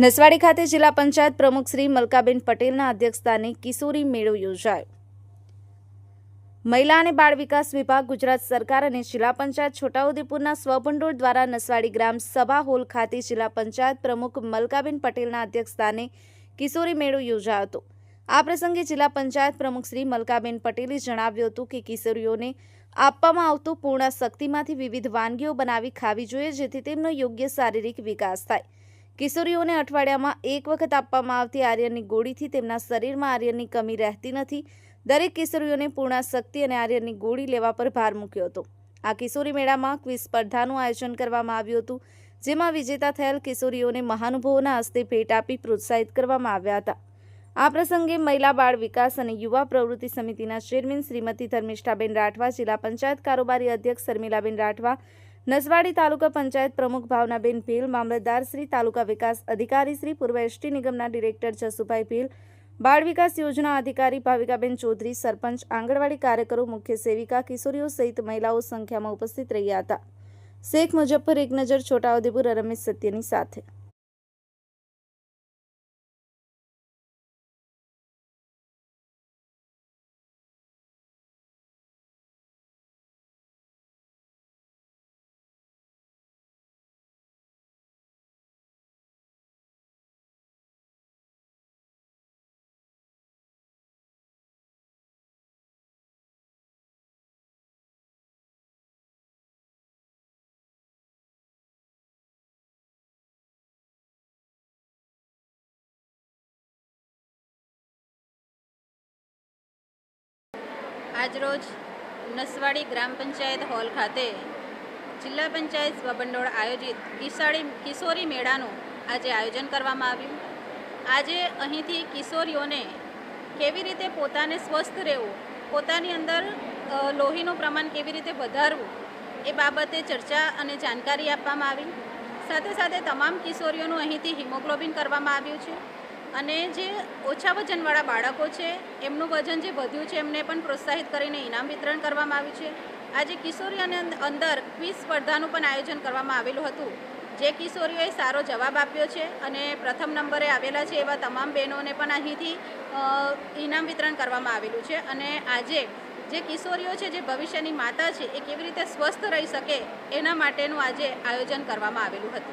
નસવાડી ખાતે જિલ્લા પંચાયત પ્રમુખ શ્રી મલકાબેન પટેલના અધ્યક્ષસ્થાને કિશોરી મેળો યોજાયો. મહિલા અને બાળ વિકાસ વિભાગ, ગુજરાત સરકાર અને જિલ્લા પંચાયત છોટાઉદેપુરના સ્વભંડોળ દ્વારા નસવાડી ગ્રામ સભા હોલ ખાતે જિલ્લા પંચાયત પ્રમુખ મલકાબેન પટેલના અધ્યક્ષસ્થાને કિશોરી મેળો યોજાયો હતો. આ પ્રસંગે જિલ્લા પંચાયત પ્રમુખ શ્રી મલકાબેન પટેલે જણાવ્યું હતું કે કિશોરીઓને આપવામાં આવતું પૂર્ણ શક્તિમાંથી વિવિધ વાનગીઓ બનાવી ખાવી જોઈએ જેથી તેમનો યોગ્ય શારીરિક વિકાસ થાય. કિશોરીઓને અઠવાડિયામાં એક વખત આપવામાં આવતી આર્યનની ગોળીથી તેમના શરીરમાં આર્યનની કમી રહેતી નથી. દરેક કિશોરીઓને પૂર્ણ શક્તિ અને આર્યનની ગોળી લેવા પર ભાર મૂક્યો હતો. આ કિશોરી મેળામાં ક્વિઝ સ્પર્ધાનું આયોજન કરવામાં આવ્યું હતું, જેમાં વિજેતા થયેલ કિશોરીઓને મહાનુભાવોના હસ્તે ભેટ આપી પ્રોત્સાહિત કરવામાં આવ્યા હતા. આ પ્રસંગે મહિલા બાળ વિકાસ અને યુવા પ્રવૃત્તિ સમિતિના ચેરમેન શ્રીમતી ધર્મિષ્ઠાબેન રાઠવા, જિલ્લા પંચાયત કારોબારી અધ્યક્ષ શર્મિલાબેન રાઠવા નસવાડી તાલુકા પંચાયત પ્રમુખ ભાવનાબેન ભીલ, મામલતદાર શ્રી તાલુકા વિકાસ અધિકારી શ્રી પૂર્વ એસટી નિગમના ડિરેક્ટર જસુભાઈ ભીલ, બાળ વિકાસ યોજના અધિકારી ભાવિકાબેન ચૌધરી, સરપંચ, આંગણવાડી કાર્યકરો, મુખ્ય સેવિકા, કિશોરીઓ સહિત મહિલાઓ સંખ્યામાં ઉપસ્થિત રહ્યા હતા. શેખ મુજફ્ફર એક નજર, છોટાઉદેપુર રમેશ સત્યની સાથે. આજરોજ નસવાડી ગ્રામ પંચાયત હોલ ખાતે જિલ્લા પંચાયત સ્વબંડોળ આયોજિત કિશાળી કિશોરી મેળાનું આજે આયોજન કરવામાં આવ્યું. આજે અહીંથી કિશોરીઓને કેવી રીતે પોતાને સ્વસ્થ રહેવું, પોતાની અંદર લોહીનું પ્રમાણ કેવી રીતે વધારવું, એ બાબતે ચર્ચા અને જાણકારી આપવામાં આવી. સાથે સાથે તમામ કિશોરીઓનું અહીંથી હિમોગ્લોબિન કરવામાં આવ્યું છે. અને જે ઓછા વજનવાળા બાળકો છે, એમનું વજન જે વધ્યું છે, એમને પણ પ્રોત્સાહિત કરીને ઇનામ વિતરણ કરવામાં આવ્યું છે. આજે કિશોરીઓને અંદ- અંદર ક્વિઝ સ્પર્ધાનું પણ આયોજન કરવામાં આવેલું હતું. જે કિશોરીઓએ સારો જવાબ આપ્યો છે અને પ્રથમ નંબરે આવેલા છે એવા તમામ બહેનોને પણ અહીંથી ઇનામ વિતરણ કરવામાં આવેલું છે. અને આજે જે કિશોરીઓ છે, જે ભવિષ્યની માતા છે, એ કેવી રીતે સ્વસ્થ રહી શકે, એના માટેનું આજે આયોજન કરવામાં આવેલું હતું.